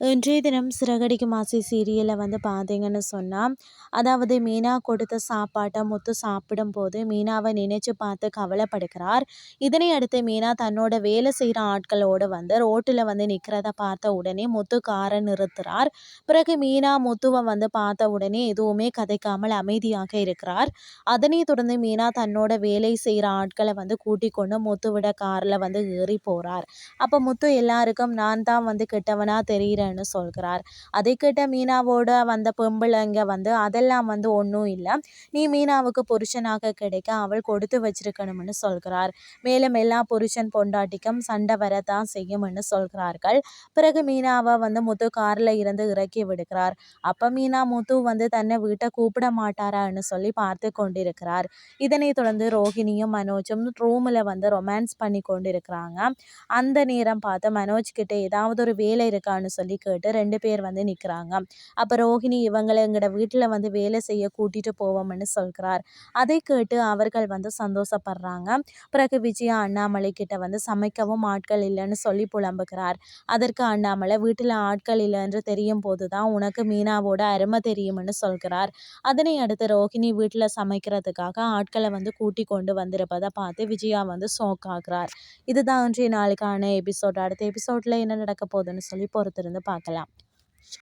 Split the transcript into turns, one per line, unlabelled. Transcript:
இன்றைய தினம் சிறகடிக்கும் ஆசை சீரியலில் வந்து பார்த்தீங்கன்னு சொன்னால் அதாவது மீனா கொடுத்த சாப்பாட்டை முத்து சாப்பிடும் போது மீனாவை நினைச்சு பார்த்து கவலைப்படுகிறார். இதனை அடுத்து மீனா தன்னோட வேலை செய்கிற ஆட்களோடு வந்து ரோட்டில் வந்து நிற்கிறத பார்த்த உடனே முத்து காரை நிறுத்துறார். பிறகு மீனா முத்துவை வந்து பார்த்த உடனே எதுவுமே கதைக்காமல் அமைதியாக இருக்கிறார். அதனை தொடர்ந்து மீனா தன்னோட வேலை செய்கிற ஆட்களை வந்து கூட்டிக் கொண்டு முத்துவிட காரில் வந்து ஏறி போகிறார் அப்போ முத்து எல்லாருக்கும் நான் தான் வந்து கெட்டவனாக தெரிகிறேன் இல்லைன்னு சொல்கிறார். அதை கேட்ட மீனாவோட வந்த பெம்பிளைங்க வந்து அதெல்லாம் வந்து ஒன்றும் இல்லை. நீ மீனாவுக்கு புருஷனாக கிடைக்க அவள் கொடுத்து வச்சிருக்கணும்னு சொல்கிறார். மேலும் எல்லா புருஷன் பொண்டாட்டிக்கும் சண்டை வரத்தான் செய்யும்னு சொல்கிறார்கள். பிறகு மீனாவை வந்து முத்து காரில் இருந்து இறக்கி விடுகிறார். அப்போ மீனா முத்து வந்து தன்னை வீட்டை கூப்பிட மாட்டாரான்னு சொல்லி பார்த்து கொண்டிருக்கிறார். இதனை தொடர்ந்து ரோஹிணியும் மனோஜும் ரூமில் வந்து ரொமான்ஸ் பண்ணி கொண்டிருக்கிறாங்க. அந்த நேரம் பார்த்து மனோஜ் கிட்ட ஏதாவது ஒரு வேலை இருக்கான்னு சொல்லி சொல்லி கேட்டு ரெண்டு பேர் வந்து நிற்கிறாங்க அப்போ ரோஹிணி இவங்களை எங்களோட வீட்டில் வந்து வேலை செய்ய கூட்டிகிட்டு போவோம்னு சொல்கிறார் அதை கேட்டு அவர்கள் வந்து சந்தோஷப்படுறாங்க. பிறகு விஜயா அண்ணாமலை கிட்ட வந்து சமைக்கவும் ஆட்கள் இல்லைன்னு சொல்லி புலம்புகிறார். அதற்கு அண்ணாமலை வீட்டில் ஆட்கள் இல்லை என்று தெரியும் போது தான் உனக்கு மீனாவோட அருமை தெரியும்னு சொல்கிறார். அதனை அடுத்து ரோஹிணி வீட்டில் சமைக்கிறதுக்காக ஆட்களை வந்து கூட்டி கொண்டு வந்திருப்பதை பார்த்து விஜயா வந்து ஷோக் ஆகிறார். இதுதான் இன்றைய நாளுக்கான எபிசோட் அடுத்த எபிசோடில் என்ன நடக்க போகுதுன்னு சொல்லி பொறுத்திருந்து பார்க்கலாம்.